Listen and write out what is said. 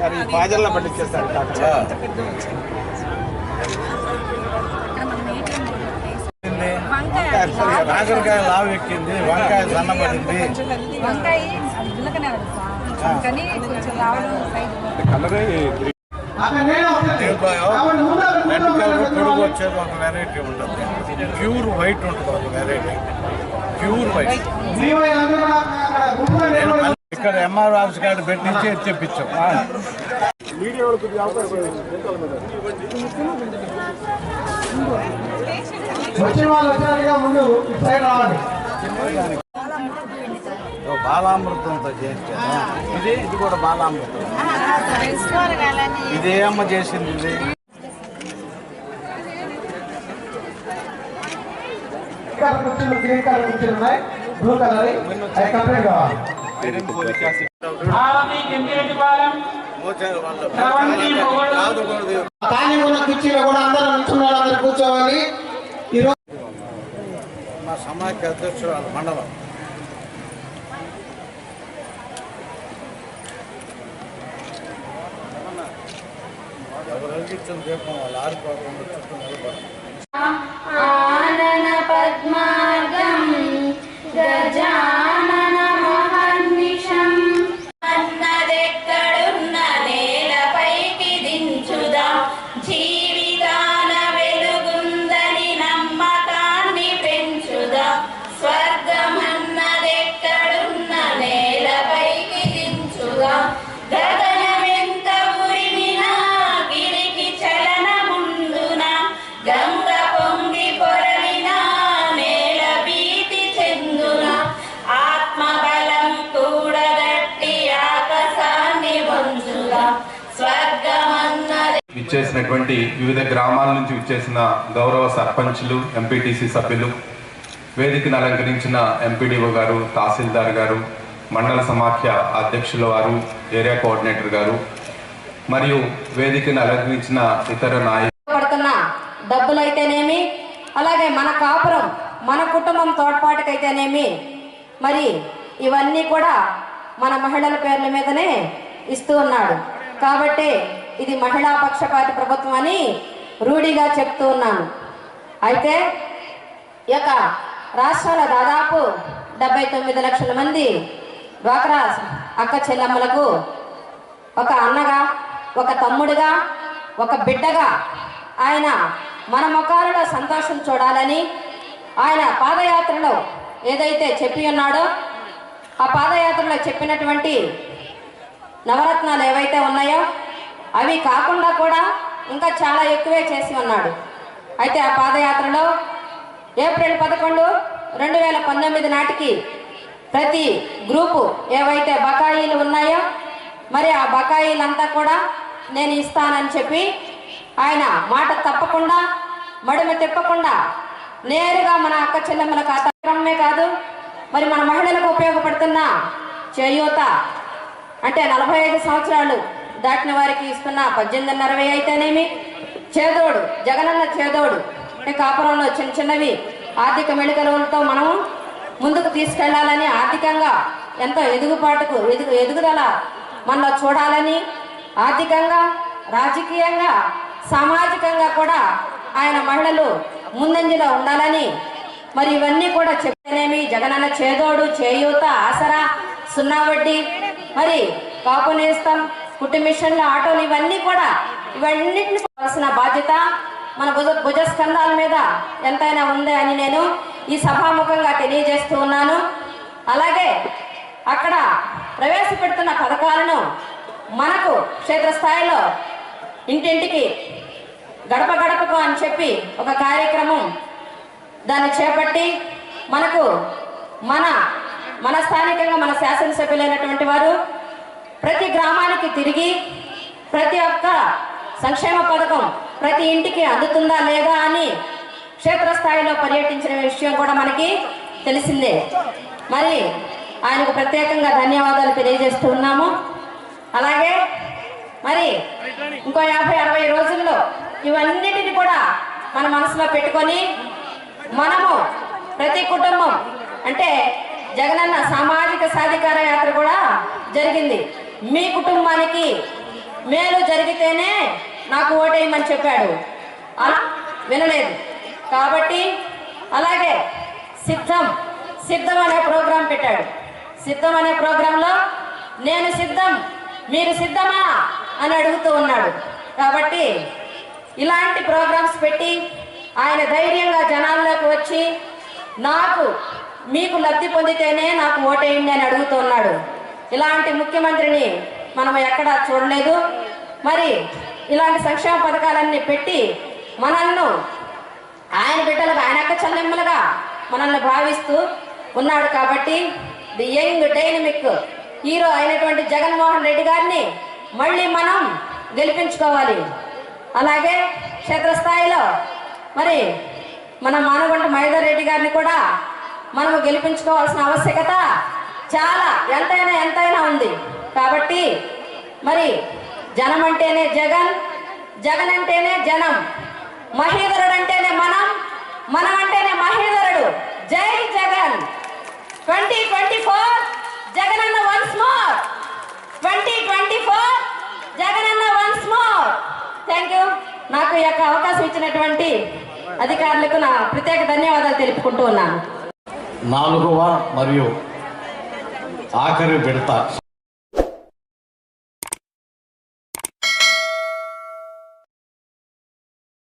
సరే ఈ బాజర్లో పట్టించేస్తారు కాక. కాకరకాయ లావు ఎక్కింది వంకాయ రెడ్ కలర్ పొడుగు వచ్చేది ఒక వెరైటీ ఉంటుంది. ప్యూర్ వైట్ ఉంటుంది ఒక వెరైటీ ప్యూర్ వైట్. ఇక్కడ ఎంఆర్ ఆఫీస్ కాడ పెట్టించి తెప్పించాం. వచ్చిన వాళ్ళు వచ్చినట్టుగా ముందు సైడ్ రావాలి. బాలామృతంతో చేస్తే ఇది ఇది కూడా బాలామృతం. ఇది ఏమో చేసింది ఇది. ఇక్కడ కుర్చీలు గ్రీన్ కలర్ కుర్చీలు ఉన్నాయి. బ్లూ కలర్ అవి కంప్లీట్ కావాలి. మోచేరు వాళ్ళు కాదు కూడా ఖాళీ ఉన్న కుర్చీలో కూడా అందరూ నిల్చున్న వాళ్ళందరూ కూర్చోవాలి. ఈరోజు మా సమాఖ్య అధ్యక్షురాలు మండలం. ఎవరు దీపం వాళ్ళు ఆరిపోకుండా చుట్టూ నిలబడి విచ్చేసినటువంటి వివిధ గ్రామాల నుంచి విచ్చేసిన గౌరవ సర్పంచ్లు ఎంపీటీసీ సభ్యులు వేదికను అలంకరించిన ఎంపీడీఓ గారు తహసీల్దార్ గారు మండల సమాఖ్య అధ్యక్షుల వారు ఏరియా కోఆర్డినేటర్ గారు మరియు వేదికను అలంకరించిన ఇతర నాయకులు. పడుతున్న డబ్బులైతేనేమి అలాగే మన కాపురం మన కుటుంబం తోడ్పాటుకైతేనేమి మరి ఇవన్నీ కూడా మన మహిళల పేర్ల మీదనే ఇస్తూ ఉన్నాడు. కాబట్టి ఇది మహిళా పక్షపాతి ప్రభుత్వం అని రూఢిగా చెప్తూ ఉన్నాను. అయితే ఈ యొక్క రాష్ట్రంలో దాదాపు డెబ్బై తొమ్మిది లక్షల మంది డ్వాక్రా అక్క చెల్లెమ్మలకు ఒక అన్నగా ఒక తమ్ముడిగా ఒక బిడ్డగా ఆయన మన ముఖాలలో సంతోషం చూడాలని ఆయన పాదయాత్రలో ఏదైతే చెప్పి ఉన్నాడో ఆ పాదయాత్రలో చెప్పినటువంటి నవరత్నాలు ఏవైతే ఉన్నాయో అవి కాకుండా కూడా ఇంకా చాలా ఎక్కువే చేసి ఉన్నాడు. అయితే ఆ పాదయాత్రలో ఏప్రిల్ పదకొండు రెండు వేల పంతొమ్మిది నాటికి ప్రతి గ్రూపు ఏవైతే బకాయిలు ఉన్నాయో మరి ఆ బకాయిలంతా కూడా నేను ఇస్తానని చెప్పి ఆయన మాట తప్పకుండా మడుమ తిప్పకుండా నేరుగా మన అక్క చెల్లెమ్మల ఖాతామే కాదు మరి మన మహిళలకు ఉపయోగపడుతున్న చేయూత అంటే నలభై ఐదు సంవత్సరాలు దాటిన వారికి ఇస్తున్న పద్దెనిమిదిన్నర వెయ్యి అయితేనేమి? చేదోడు. జగనన్న చేదోడు. అంటే కాపురంలో చిన్న చిన్నవి ఆర్థిక మెడికలతో మనము ముందుకు తీసుకెళ్ళాలని ఆర్థికంగా ఎంతో ఎదుగుపాటుకు ఎదుగు ఎదుగుదల మనలో చూడాలని ఆర్థికంగా రాజకీయంగా సామాజికంగా కూడా ఆయన మహిళలు ముందంజలో ఉండాలని మరి ఇవన్నీ కూడా చెప్తేనేమి జగనన్న చేదోడు చేయూత ఆసరా సున్నా వడ్డీ. మరి కాపు నేస్తాం కుట్టి మిషన్లు ఆటోలు ఇవన్నీ కూడా ఇవన్నిటిని కావాల్సిన బాధ్యత మన భుజ భుజస్కంధాల మీద ఎంతైనా ఉంది అని నేను ఈ సభాముఖంగా తెలియజేస్తూ ఉన్నాను. అలాగే అక్కడ ప్రవేశపెడుతున్న పథకాలను మనకు క్షేత్రస్థాయిలో ఇంటింటికి గడప గడపకు అని చెప్పి ఒక కార్యక్రమం దాన్ని చేపట్టి మనకు మన మన స్థానికంగా మన శాసనసభ్యులైనటువంటి వారు ప్రతి గ్రామానికి తిరిగి ప్రతి ఒక్క సంక్షేమ పథకం ప్రతి ఇంటికి అందుతుందా లేదా అని క్షేత్రస్థాయిలో పర్యటించిన విషయం కూడా మనకి తెలిసిందే. మరి ఆయనకు ప్రత్యేకంగా ధన్యవాదాలు తెలియజేస్తూ ఉన్నాము. అలాగే మరి ఇంకో యాభై అరవై రోజుల్లో ఇవన్నిటిని కూడా మన మనసులో పెట్టుకొని మనము ప్రతి కుటుంబం అంటే జగనన్న సామాజిక సాధికార యాత్ర కూడా జరిగింది. మీ కుటుంబానికి మేలు జరిగితేనే నాకు ఓటేయమని చెప్పాడు. అలా వినలేదు. కాబట్టి అలాగే సిద్ధం సిద్ధం అనే ప్రోగ్రాం పెట్టాడు. సిద్ధం అనే ప్రోగ్రాంలో నేను సిద్ధం మీరు సిద్ధమా అని అడుగుతూ ఉన్నాడు. కాబట్టి ఇలాంటి ప్రోగ్రామ్స్ పెట్టి ఆయన ధైర్యంగా జనాల్లోకి వచ్చి నాకు మీకు లబ్ధి పొందితేనే నాకు ఓటేయండి అని అడుగుతున్నాడు ఇలాంటి ముఖ్యమంత్రిని మనం ఎక్కడా చూడలేదు. మరి ఇలాంటి సంక్షేమ పథకాలన్నీ పెట్టి మనల్ని ఆయన బిడ్డలుగా ఆయన యొక్క చెల్లెమ్మలుగా మనల్ని భావిస్తూ ఉన్నాడు కాబట్టి ది యంగ్ డైనమిక్ హీరో అయినటువంటి జగన్మోహన్ రెడ్డి గారిని మళ్ళీ మనం గెలిపించుకోవాలి. అలాగే క్షేత్రస్థాయిలో మరి మన మానగుంట మహేందర్ రెడ్డి గారిని కూడా మనము గెలిపించుకోవాల్సిన ఆవశ్యకత చాలా ఎంతైనా ఎంత ఉంది. కాబట్టి మరి జనం అంటేనే జగన్ జగన్ అంటేనే జనం మహీధరుడు అంటేనే మనం మనం అంటేనే మహీధరుడు జై Jagan. Twenty twenty four Jagan అన్న once more. Twenty twenty four Jagan అన్న వన్స్ మోర్. Thank you. నాకు ఈ యొక్క అవకాశం ఇచ్చినటువంటి అధికారులకు నా ప్రత్యేక ధన్యవాదాలు తెలుపుకుంటూ ఉన్నాను. నాలుగవ మరియు ఆఖరి విడత.